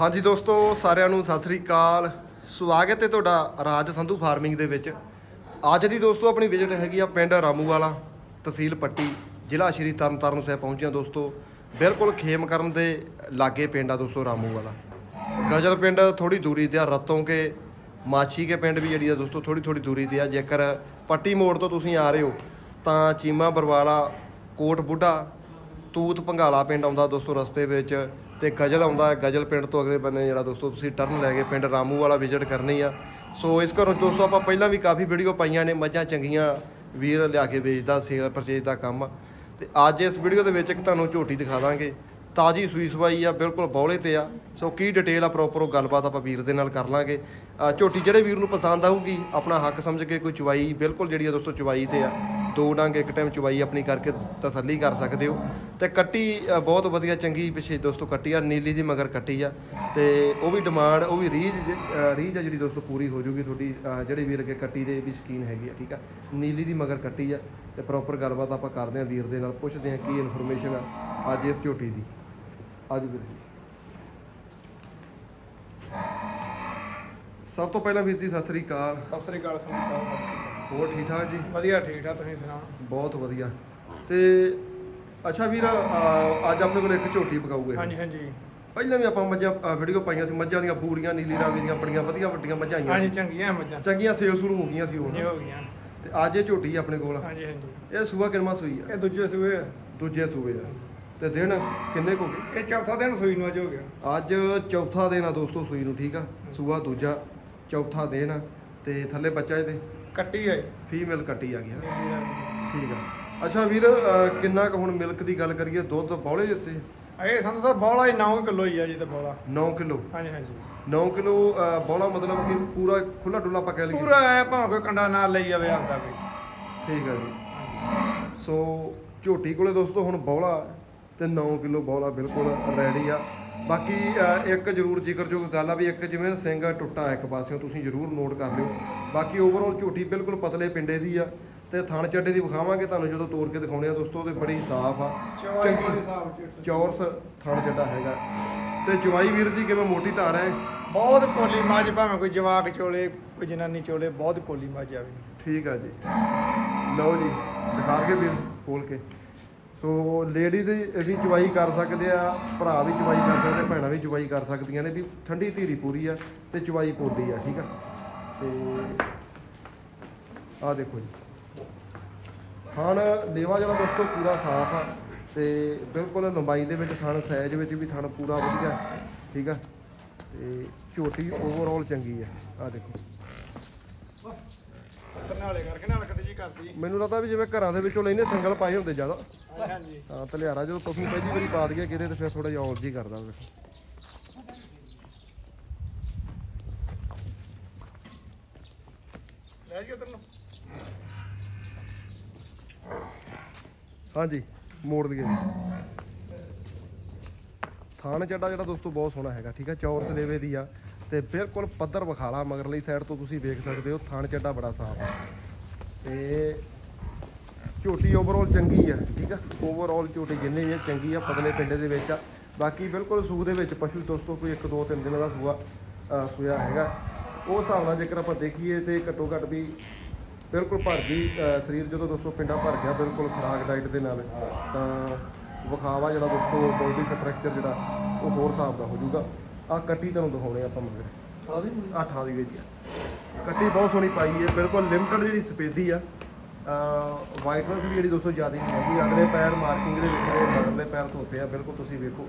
ਹਾਂਜੀ ਦੋਸਤੋ, ਸਾਰਿਆਂ ਨੂੰ ਸਤਿ ਸ੍ਰੀ ਅਕਾਲ। ਸਵਾਗਤ ਹੈ ਤੁਹਾਡਾ ਰਾਜ ਸੰਧੂ ਫਾਰਮਿੰਗ ਦੇ ਵਿੱਚ। ਅੱਜ ਦੀ ਦੋਸਤੋ, ਆਪਣੀ ਵਿਜ਼ਿਟ ਹੈਗੀ ਆ ਪਿੰਡ ਰਾਮੂਵਾਲਾ, ਤਹਿਸੀਲ ਪੱਟੀ, ਜ਼ਿਲ੍ਹਾ ਸ਼੍ਰੀ ਤਰਨਤਾਰਨ ਸਾਹਿਬ ਪਹੁੰਚਿਆ ਦੋਸਤੋ। ਬਿਲਕੁਲ ਖੇਮ ਕਰਨ ਦੇ ਲਾਗੇ ਪਿੰਡ ਆ ਦੋਸਤੋ, ਰਾਮੂਵਾਲਾ। ਗਜਲ ਪਿੰਡ ਥੋੜੀ ਦੂਰੀ ਤੇ ਆ, ਰਤੋਂ ਕੇ ਮਾਛੀ ਕੇ ਪਿੰਡ ਵੀ ਜਿਹੜੀ ਆ ਦੋਸਤੋ ਥੋੜੀ ਥੋੜੀ ਦੂਰੀ ਤੇ ਆ। ਜੇਕਰ ਪੱਟੀ ਮੋੜ ਤੋਂ ਤੁਸੀਂ ਆ ਰਹੇ ਹੋ, ਤਾਂ ਚੀਮਾ ਬਰਵਾਲਾ, ਕੋਟ ਬੁੱਢਾ, ਤੂਤ ਪੰਗਾਲਾ ਪਿੰਡ ਆਉਂਦਾ ਦੋਸਤੋ ਰਸਤੇ ਵਿੱਚ। ਤੇ ਗਜਲ ਆਉਂਦਾ ਹੈ, ਗਜਲ ਪਿੰਡ ਤੋਂ ਅਗਲੇ ਬੰਨੇ ਜਿਹੜਾ ਦੋਸਤੋ ਤੁਸੀਂ ਟਰਨ ਲੈ ਕੇ ਪਿੰਡ ਰਾਮੂ ਵਾਲਾ ਵਿਜ਼ਿਟ ਕਰਨੀ ਆ। ਸੋ ਇਸ ਘਰੋਂ ਦੋਸਤੋ ਆਪਾਂ ਪਹਿਲਾਂ ਵੀ ਕਾਫੀ ਵੀਡੀਓ ਪਾਈਆਂ ਨੇ, ਮੱਝਾਂ ਚੰਗੀਆਂ ਵੀਰ ਲਿਆ ਕੇ ਵੇਚਦਾ ਸੇਲ ਪਰਚੇਜ ਦਾ ਕੰਮ। ਆ। ਤੇ ਅੱਜ ਇਸ ਵੀਡੀਓ ਦੇ ਵਿੱਚ ਇੱਕ ਤੁਹਾਨੂੰ ਝੋਟੀ ਦਿਖਾ ਦਾਂਗੇ। ਤਾਜੀ ਸੂਈ ਸਵਾਈ ਆ, ਬਿਲਕੁਲ ਬੌਲੇ ਤੇ ਆ। ਸੋ ਕੀ ਡਿਟੇਲ ਆ ਪ੍ਰੋਪਰ ਉਹ ਗੱਲਬਾਤ ਆਪਾਂ ਵੀਰ ਦੇ ਨਾਲ ਕਰ ਲਾਂਗੇ। ਝੋਟੀ ਜਿਹੜੇ ਵੀਰ ਨੂੰ ਪਸੰਦ ਆਊਗੀ, ਆਪਣਾ ਹੱਕ ਸਮਝ ਕੇ ਕੋਈ ਚਵਾਈ ਬਿਲਕੁਲ ਜਿਹੜੀ ਆ ਦੋਸਤੋ ਚਵਾਈ ਤੇ ਆ। ਦੋ ਡੰਗ ਇੱਕ ਟਾਈਮ ਚਵਾਈ ਆਪਣੀ ਕਰਕੇ ਤਸੱਲੀ ਕਰ ਸਕਦੇ ਹੋ। ਤੇ ਕੱਟੀ ਬਹੁਤ ਵਧੀਆ, ਚੰਗੀ ਪਿਛੇ ਦੋਸਤੋ ਕੱਟੀ ਆ, ਨੀਲੀ ਦੀ ਮਗਰ ਕੱਟੀ ਆ। ਤੇ ਉਹ ਵੀ ਡਿਮਾਂਡ ਉਹ ਵੀ ਰੀਜ ਜ- ਰੀਜ ਆ ਜਿਹੜੀ ਦੋਸਤੋ ਪੂਰੀ ਹੋ ਜੂਗੀ ਤੁਹਾਡੀ ਜਿਹੜੇ ਵੀਰ ਅੱਗੇ ਕੱਟੀ ਦੇ ਵੀ ਸ਼ਕੀਨ ਹੈਗੀ ਆ, ਠੀਕ ਆ। ਨੀਲੀ ਦੀ ਮਗਰ ਕੱਟੀ ਆ ਤੇ ਪ੍ਰੋਪਰ ਗੱਲਬਾਤ ਆਪਾਂ ਕਰਦੇ ਆ ਵੀਰ ਦੇ ਨਾਲ, ਪੁੱਛਦੇ ਆ ਕੀ ਇਨਫੋਰਮੇਸ਼ਨ ਆ ਅੱਜ ਇਸ ਝੋਟੀ ਦੀ। ਅੱਜ ਵੀਰ ਜੀ। ਸਭ ਤੋਂ ਪਹਿਲਾਂ ਵੀਰ ਜੀ, ਸਤਿ ਸ੍ਰੀ ਅਕਾਲ। ਸਤਿ ਸ੍ਰੀ ਅਕਾਲ, ਸੰਤ ਸਾਹਿਬ ਹੋਰ ਠੀਕ ਠਾਕ ਜੀ? ਵਧੀਆ ਠੀਕ ਠਾਕ ਤੁਸੀਂ ਸੁਣਾਓ? ਬਹੁਤ ਵਧੀਆ। ਤੇ ਅੱਛਾ ਵੀਰ ਅੱਜ ਆਪਣੇ ਕੋਲ ਇੱਕ ਝੋਟੀ ਪਕਾਊਗੇ। ਹਾਂਜੀ ਹਾਂਜੀ। ਪਹਿਲਾਂ ਵੀ ਆਪਾਂ ਮੱਝਾਂ ਵੀਡੀਓ ਪਾਈਆਂ ਸੀ ਮੱਝਾਂ ਦੀਆਂ ਪੂਰੀਆਂ ਨੀਲੀ ਰਾਵੀ ਦੀਆਂ ਬੜੀਆਂ ਵਧੀਆ ਵੱਡੀਆਂ ਮੱਝਾਂ ਆਈਆਂ ਹਾਂਜੀ ਸੀ। ਚੰਗੀਆਂ ਮੱਝਾਂ। ਚੰਗੀਆਂ ਸੇਲ ਸ਼ੁਰੂ ਹੋ ਗਈਆਂ ਸੀ ਉਹ ਜੀ ਹੋ ਗਈਆਂ ਤੇ ਅੱਜ ਇਹ ਝੋਟੀ ਆਪਣੇ ਕੋਲ। ਹਾਂਜੀ ਹਾਂਜੀ। ਇਹ ਸੂਆ ਕਿੰਨਾ ਸੂਈ ਆ? ਇਹ ਦੂਜੇ ਸੂਏ ਆ। ਦੂਜੇ ਸੂਏ ਦਾ ਤੇ ਦਿਨ ਕਿੰਨੇ ਕੁ ਹੋ ਗਏ? ਇਹ ਚੌਥਾ ਦਿਨ ਸੂਈ ਨੂੰ ਅੱਜ ਹੋ ਗਿਆ। ਅੱਜ ਚੌਥਾ ਦਿਨ ਆ ਦੋਸਤੋ ਸੂਈ ਨੂੰ ਠੀਕ ਆ? ਸੂਆ ਦੂਜਾ ਚੌਥਾ ਦਿਨ ਆ। ਤੇ ਥੱਲੇ ਬੱਚਾ ਇਹਦੇ? ਕੱਟੀ ਹੈ? ਫੀਮੇਲ ਕੱਟੀ ਆ ਗਿਆ ਠੀਕ ਆ। ਅੱਛਾ ਵੀਰ ਅਹ ਕਿੰਨਾ ਕੁ ਹੁਣ ਮਿਲਕ ਦੀ ਗੱਲ ਕਰੀਏ ਦੁੱਧ ਬੌਲੇ ਦਿੱਤੇ? ਇਹ ਸੰਤ ਸਾਹਿਬ ਬੋਲਾ ਹੀ 9 ਕਿਲੋ ਹੀ ਆ ਜੀ ਤੇ ਬੋਲਾ। 9 ਕਿਲੋ? ਹਾਂਜੀ ਹਾਂਜੀ। 9 ਕਿਲੋ ਬੌਲਾ ਮਤਲਬ ਕਿ ਪੂਰਾ ਖੁੱਲਾ ਡੁੱਲਾ ਆਪਾਂ ਕਹਿ ਲਈਏ। ਪੂਰਾ ਐ ਭਾਵੇਂ ਕੋਈ ਕੰਡਾ ਨਾਲ ਲਈ ਜਾਵੇ ਆਪਦਾ ਵੀ। ਠੀਕ ਆ ਜੀ। ਸੋ ਝੋਟੀ ਕੋਲੇ ਦੋਸਤੋ ਹੁਣ ਬੌਲਾ ਤੇ 9 ਕਿਲੋ ਬੌਲਾ ਬਿਲਕੁਲ ਰੈਡੀ ਆ। ਬਾਕੀ ਇੱਕ ਜ਼ਰੂਰ ਜ਼ਿਕਰਯੋਗ ਗੱਲ ਆ ਵੀ ਇੱਕ ਜਿਵੇਂ ਸਿੰਘ ਟੁੱਟਾ ਇੱਕ ਪਾਸਿਓਂ ਤੁਸੀਂ ਜ਼ਰੂਰ ਨੋਟ ਕਰ ਲਿਓ। ਬਾਕੀ ਓਵਰਆਲ ਝੋਟੀ ਬਿਲਕੁਲ ਪਤਲੇ ਪਿੰਡੇ ਦੀ ਆ ਤੇ ਥਣ ਚੱਡੇ ਦੀ ਵਿਖਾਵਾਂਗੇ ਤੁਹਾਨੂੰ ਜਦੋਂ ਤੋੜ ਕੇ ਦਿਖਾਉਣੇ ਆ ਦੋਸਤੋ ਤੇ ਬੜੀ ਸਾਫ਼ ਆ। ਚਿੱਟ ਚੌਰਸ ਥਣ ਚੱਡਾ ਹੈਗਾ। ਤੇ ਜਵਾਈ ਵੀਰ ਜੀ ਕਿਵੇਂ ਮੋਟੀ ਧਾਰ ਹੈ? ਬਹੁਤ ਪੋਲੀ ਮੱਝ ਭਾਵੇਂ ਕੋਈ ਜਵਾਕ ਚੋਲੇ ਕੋਈ ਜਨਾਨੀ ਚੋਲੇ ਬਹੁਤ ਪੋਲੀ ਮੱਝ ਆਵੇ ਠੀਕ ਆ ਜੀ। ਲਓ ਜੀ ਦਿਖਾ ਕੇ ਵੀਰ ਖੋਲ ਕੇ। ਸੋ ਲੇਡੀਜ਼ ਵੀ ਚਵਾਈ ਕਰ ਸਕਦੇ ਆ, ਭਰਾ ਵੀ ਚਵਾਈ ਕਰ ਸਕਦੇ, ਭੈਣਾਂ ਵੀ ਚਵਾਈ ਕਰ ਸਕਦੀਆਂ ਨੇ ਵੀ ਠੰਡੀ ਧੀਰੀ ਪੂਰੀ ਆ ਤੇ ਚਵਾਈ ਪੋਲੀ ਆ, ਠੀਕ ਆ? ਤੇ ਆ ਦੇਖੋ ਜੀ। ਥਣ ਲੇਵਾ ਜਿਹੜਾ ਦੋਸਤੋ ਪੂਰਾ ਸਾਫ਼ ਆ ਤੇ ਬਿਲਕੁਲ ਲੰਬਾਈ ਦੇ ਵਿੱਚ ਥਣ ਸਾਈਜ਼ ਵਿੱਚ ਵੀ ਥਣ ਪੂਰਾ ਵਧੀਆ, ਠੀਕ ਆ? ਤੇ ਝੋਟੀ ਓਵਰਆਲ ਚੰਗੀ ਆ। ਆ ਦੇਖੋ। ਨਾਲੇ ਕਰਕੇ ਨਾਲ ਕਦੇ ਜੀ ਕਰਦੀ। ਮੈਨੂੰ ਲੱਗਦਾ ਵੀ ਜਿਵੇਂ ਘਰਾਂ ਦੇ ਵਿੱਚੋਂ ਲੈਨੇ ਸਿੰਗਲ ਪਾਏ ਹੁੰਦੇ ਜ਼ਿਆਦਾ। ਹਾਂਜੀ ਹਾਂ ਤਲਿਆਰਾ ਜਦੋਂ ਪਸ਼ੂ ਪਹਿਲੀ ਵਾਰੀ ਪਾ ਦਈਏ ਕਿਤੇ ਤੇ ਫਿਰ ਥੋੜਾ ਜਿਹਾ ਔਲ ਜੀ ਕਰਦਾ ਵੇਖੋ ਲੈ ਜੀ ਉਧਰ ਨੂੰ। ਹਾਂਜੀ ਮੋੜ ਦਈਏ। ਥਾਣ ਚੱਡਾ ਜਿਹੜਾ ਦੋਸਤੋ ਬਹੁਤ ਸੋਹਣਾ ਹੈਗਾ ਠੀਕ ਆ? ਚੌਰਸ ਲੇਵੇ ਦੀ ਆ। ਤੇ ਬਿਲਕੁਲ ਪੱਧਰ ਵਿਖਾਲਾ ਮਗਰਲੀ ਸਾਈਡ ਤੋਂ ਤੁਸੀਂ ਵੇਖ ਸਕਦੇ ਹੋ, ਥਾਣ ਚੱਡਾ ਬੜਾ ਸਾਫ਼ ਆ। ਤੇ ਝੋਟੀ ਓਵਰਆਲ ਚੰਗੀ ਆ, ਠੀਕ ਆ? ਓਵਰਆਲ ਝੋਟੀ ਜਿੰਨੀ ਵੀ ਆ, ਚੰਗੀ ਆ, ਪਤਲੇ ਪਿੰਡੇ ਦੇ ਵਿੱਚ ਆ। ਬਾਕੀ ਬਿਲਕੁਲ ਸੂਹ ਦੇ ਵਿੱਚ ਪਸ਼ੂ ਦੋਸਤੋ, ਕੋਈ 1 2 3 ਦਿਨਾਂ ਦਾ ਸੂਆ ਸੂਆ ਹੈਗਾ। ਉਹ ਹਿਸਾਬ ਨਾਲ ਜੇਕਰ ਆਪਾਂ ਦੇਖੀਏ ਤੇ ਘੱਟੋ ਘੱਟ ਵੀ ਬਿਲਕੁਲ ਭਰ ਗਈ ਸਰੀਰ ਜਦੋਂ ਦੋਸਤੋ ਪਿੰਡਾ ਭਰ ਗਿਆ ਬਿਲਕੁਲ ਖੁਰਾਕ ਡਾਈਟ ਦੇ ਨਾਲ, ਤਾਂ ਵਿਖਾਵਾ ਜਿਹੜਾ ਦੋਸਤੋ ਬੋਡੀ ਸਟਰਕਚਰ ਜਿਹੜਾ, ਉਹ ਹੋਰ ਹਿਸਾਬ ਦਾ ਹੋ ਜਾਊਗਾ। ਆ ਕੱਟੀ ਤੁਹਾਨੂੰ ਦਿਖਾਉਣੇ ਆਪਾਂ ਮਗਰ ਆਠਾਂ ਦੀ ਵਿੱਚ ਆ। ਕੱਟੀ ਬਹੁਤ ਸੋਹਣੀ ਪਾਈ ਹੈ ਬਿਲਕੁਲ ਲਿਮਟਡ ਜਿਹੜੀ ਸਪੇਦੀ ਆ। ਵਾਈਟਨੈਸ ਵੀ ਜਿਹੜੀ ਦੋਸਤੋ ਜ਼ਿਆਦਾ ਨਹੀਂ ਹੈਗੀ। ਅਗਲੇ ਪੈਰ ਮਾਰਕਿੰਗ ਦੇ ਵਿੱਚ ਨੇ ਮਗਰਲੇ ਪੈਰ ਧੋਤੇ ਆ। ਬਿਲਕੁਲ ਤੁਸੀਂ ਵੇਖੋ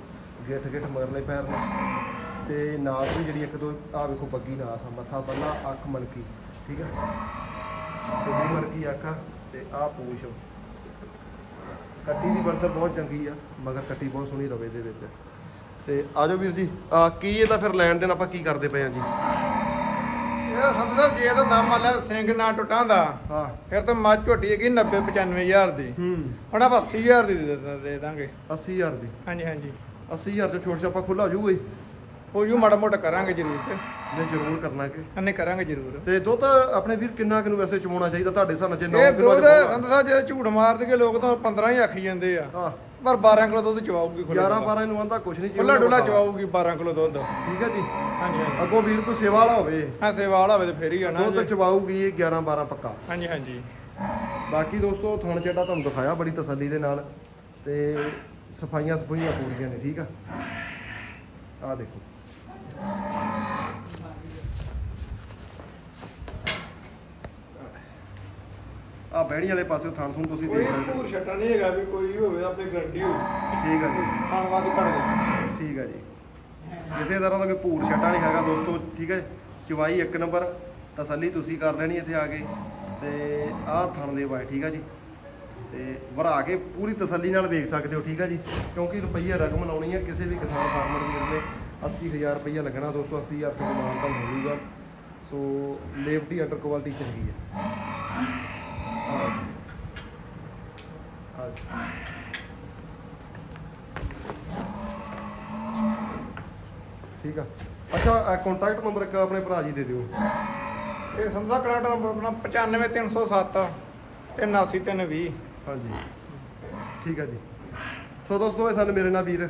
ਗਿੱਠ ਗਿੱਠ ਮਗਰਲੇ ਪੈਰ ਨੇ। ਤੇ ਨਾਸ ਵੀ ਜਿਹੜੀ ਇੱਕ ਦੋ ਆ ਵੇਖੋ ਬੱਗੀ ਨਾਸ ਆ ਮੱਥਾ ਬੰਨਾ ਅੱਖ ਮਣਕੀ ਠੀਕ ਆ? ਤੇ ਵੀ ਮਣਕੀ ਅੱਖ ਆ ਤੇ ਆ। ਪੂਛ ਕੱਟੀ ਦੀ ਬਣਤਰ ਬਹੁਤ ਚੰਗੀ ਆ ਮਗਰ ਕੱਟੀ ਬਹੁਤ ਸੋਹਣੀ ਰਵੇ ਦੇ ਵਿੱਚ। ਤੇ ਆਜੋ ਵੀਰ ਜੀ। ਆ ਕੀ ਇਹਦਾ ਫਿਰ ਲੈਣ ਦੇਣ ਆਪਾਂ ਕੀ ਕਰਦੇ ਪਏ ਆ ਜੀ? ਇਹ ਸੰਤ ਸਾਹਿਬ ਜੇ ਤਾਂ ਨਾਮ ਲਿਆ ਸਿੰਘ ਨਾ ਟੁੱਟਾਂਦਾ ਹਾਂ। ਫਿਰ ਤਾਂ ਮੱਝ ਝੋਟੀ ਹੈਗੀ 90 95000 ਦੀ। ਹੂੰ। ਹੁਣ ਆਪਾਂ 80000 ਦੀ ਦੇ ਦੇ- ਦੇ ਦਾਂਗੇ। 80000 ਦੀ। ਹਾਂਜੀ ਹਾਂਜੀ। 80000 ਚ ਛੋਟ ਛਾਪਾ ਖੁੱਲਾ ਹੋ ਜਾਊਗਾ ਹੀ ਉਹ ਜੂ ਮਾੜਾ ਮੋਟਾ ਕਰਾਂਗੇ ਜ਼ਰੂਰ ਤੇ। ਨੇ ਜ਼ਰੂਰ ਕਰਨਾ ਕਿ। ਅੰਨੇ ਕਰਾਂਗੇ ਜ਼ਰੂਰ। ਤੇ ਦੁੱਧ ਆਪਣੇ ਵੀਰ ਕਿੰਨਾ ਕੁ ਨੂੰ ਵੈਸੇ ਚਵਾਉਣਾ ਚਾਹੀਦਾ? ਤੁਹਾਡੇ ਹਿਸਾਬ ਨਾਲ ਜੇ 9 ਇਹ ਕਿਲੋ ਦੁੱਧ ਸੰਤ ਸਾਹਿਬ ਜੇ ਝੂਠ ਮਾਰ ਲੋਕ ਤਾਂ 15 ਹੀ ਆਖੀ ਜਾਂਦੇ ਆ। ਹਾਂ। ਪਰ 12 ਕਿਲੋ ਦੁੱਧ ਚਵਾਉਗੀ 11 12 ਨੂੰ ਆਂਦਾ ਕੁਛ ਨਹੀਂ ਖੁੱਲਾ ਡੁੱਲਾ ਚਵਾਉਗੀ 12 ਕਿਲੋ ਦੁੱਧ। ਠੀਕ ਹੈ ਜੀ। ਹਾਂਜੀ ਹਾਂਜੀ। ਅੱਗੋਂ ਵੀਰ ਕੋਈ ਸੇਵਾ ਵਾਲਾ ਹੋਵੇ। ਹਾਂ ਸੇਵਾ ਵਾਲਾ ਹੋਵੇ ਤੇ ਫੇਰ ਹੀ ਆਣਾ ਦੁੱਧ ਚਵਾਊਗੀ ਇਹ 11 12 ਪੱਕਾ। ਹਾਂਜੀ ਹਾਂਜੀ। ਬਾਕੀ ਦੋਸਤੋ ਥਣ ਚੱਡਾ ਤੁਹਾਨੂੰ ਦਿਖਾਇਆ ਬੜੀ ਤਸੱਲੀ ਦੇ ਨਾਲ ਤੇ ਸਫਾਈਆਂ ਸਫਾਈਆਂ ਪੂਰੀਆਂ ਨੇ ਠੀਕ ਆ? ਆ ਦੇਖੋ। ਆ ਬਹਿਣੀ ਵਾਲੇ ਪਾਸੇ ਥਣ ਥਣ ਤੁਸੀਂ ਕੋਈ ਦੇਖ ਸਕਦੇ ਹੋ। ਭੂਰ ਛੱਟਾ ਨਹੀਂ ਹੈਗਾ ਵੀ ਕੋਈ ਹੋਵੇ ਆਪਣੀ ਗਰੰਟੀ ਹੋ ਠੀਕ ਆ ਜੀ। ਧੰਨਵਾਦ ਘੜ ਦੇ। ਠੀਕ ਆ ਜੀ। ਕਿਸੇ ਤਰ੍ਹਾਂ ਦਾ ਕੋਈ ਭੂਰ ਛੱਟਾ ਨਹੀਂ ਹੈਗਾ ਦੋਸਤੋ ਠੀਕ ਹੈ ਚਵਾਈ ਇੱਕ ਨੰਬਰ ਤਸੱਲੀ ਤੁਸੀਂ ਕਰ ਲੈਣੀ ਇੱਥੇ ਆ ਕੇ। ਤੇ ਆਹ ਥਣ ਦੇ ਬਾਏ ਠੀਕ ਆ ਜੀ। ਤੇ ਵਰਾ ਕੇ ਪੂਰੀ ਤਸੱਲੀ ਨਾਲ ਵੇਖ ਸਕਦੇ ਹੋ ਠੀਕ ਆ ਜੀ। ਕਿਉਂਕਿ ਰੁਪਈਆ ਰਕਮ ਲਾਉਣੀ ਹੈ ਕਿਸੇ ਵੀ ਕਿਸਾਨ ਫਾਰਮਰ ਵੀਰ ਨੇ 80000 ਰੁਪਈਆ ਲੱਗਣਾ ਦੋਸਤੋ 80000 ਰੁਪਏ ਦਾ ਮਾਨ ਤਾਂ ਹੋ ਜਾਊਗਾ ਸੋ ਲੇਵਟੀ ਅੰਡਰ ਕੁਆਲਿਟੀ ਚੰਗੀ ਹੈ ਠੀਕ ਆ। ਅੱਛਾ ਕੰਟੈਕਟ ਨੰਬਰ ਇੱਕ ਆਪਣੇ ਭਰਾ ਜੀ ਦੇ ਦਿਓ। ਇਹ ਸਮਝਾ ਕਨਾਡਾ ਨੰਬਰ ਆਪਣਾ 95307 ਤੇ 89320 ਹਾਂਜੀ। ਠੀਕ ਆ ਜੀ। ਸੋ ਦੋਸਤੋ ਇਹ ਸਨ ਮੇਰੇ ਨਾਲ ਵੀਰ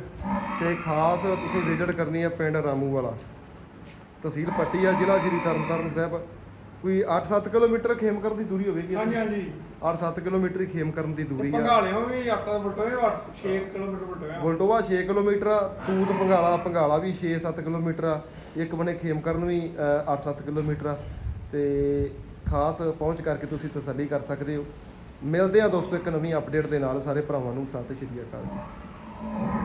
ਤੇ ਖਾਸ ਤੁਸੀਂ ਵਿਜ਼ਿਟ ਕਰਨੀ ਹੈ ਪਿੰਡ ਰਾਮੂ ਵਾਲਾ। ਤਹਿਸੀਲ ਪੱਟੀ ਆ ਜ਼ਿਲ੍ਹਾ ਸ਼੍ਰੀ ਤਰਨਤਾਰਨ ਸਾਹਿਬ। ਕੋਈ 8-7 ਕਿਲੋਮੀਟਰ ਖੇਮਕਰਨ ਦੀ ਦੂਰੀ ਹੋਵੇਗੀ ਹਾਂਜੀ ਹਾਂਜੀ। 8-7 ਕਿਲੋਮੀਟਰ ਹੀ ਖੇਮਕਰਨ ਦੀ ਦੂਰੀ ਆ। ਪੰਗਾਲਿਓ ਵੀ 800 ਬਟੋਏ 8 6 ਕਿਲੋਮੀਟਰ ਬਟੋਏ ਬਲਟੋਵਾ 6 ਕਿਲੋਮੀਟਰ ਆ ਤੂਤ ਪੰਗਾਲਾ ਪੰਗਾਲਾ ਵੀ 6-7 ਕਿਲੋਮੀਟਰ ਆ। ਇੱਕ ਬਨੇ ਖੇਮਕਰਨ ਵੀ 8-7 ਕਿਲੋਮੀਟਰ ਆ। ਤੇ ਖਾਸ ਪਹੁੰਚ ਕਰਕੇ ਤੁਸੀਂ ਤਸੱਲੀ ਕਰ ਸਕਦੇ ਹੋ। ਮਿਲਦੇ ਆ ਦੋਸਤੋ ਇੱਕ ਨਵੀਂ ਅਪਡੇਟ ਦੇ ਨਾਲ ਸਾਰੇ ਭਰਾਵਾਂ ਨੂੰ ਸਤਿ ਸ਼੍ਰੀ ਅਕਾਲ ਜੀ।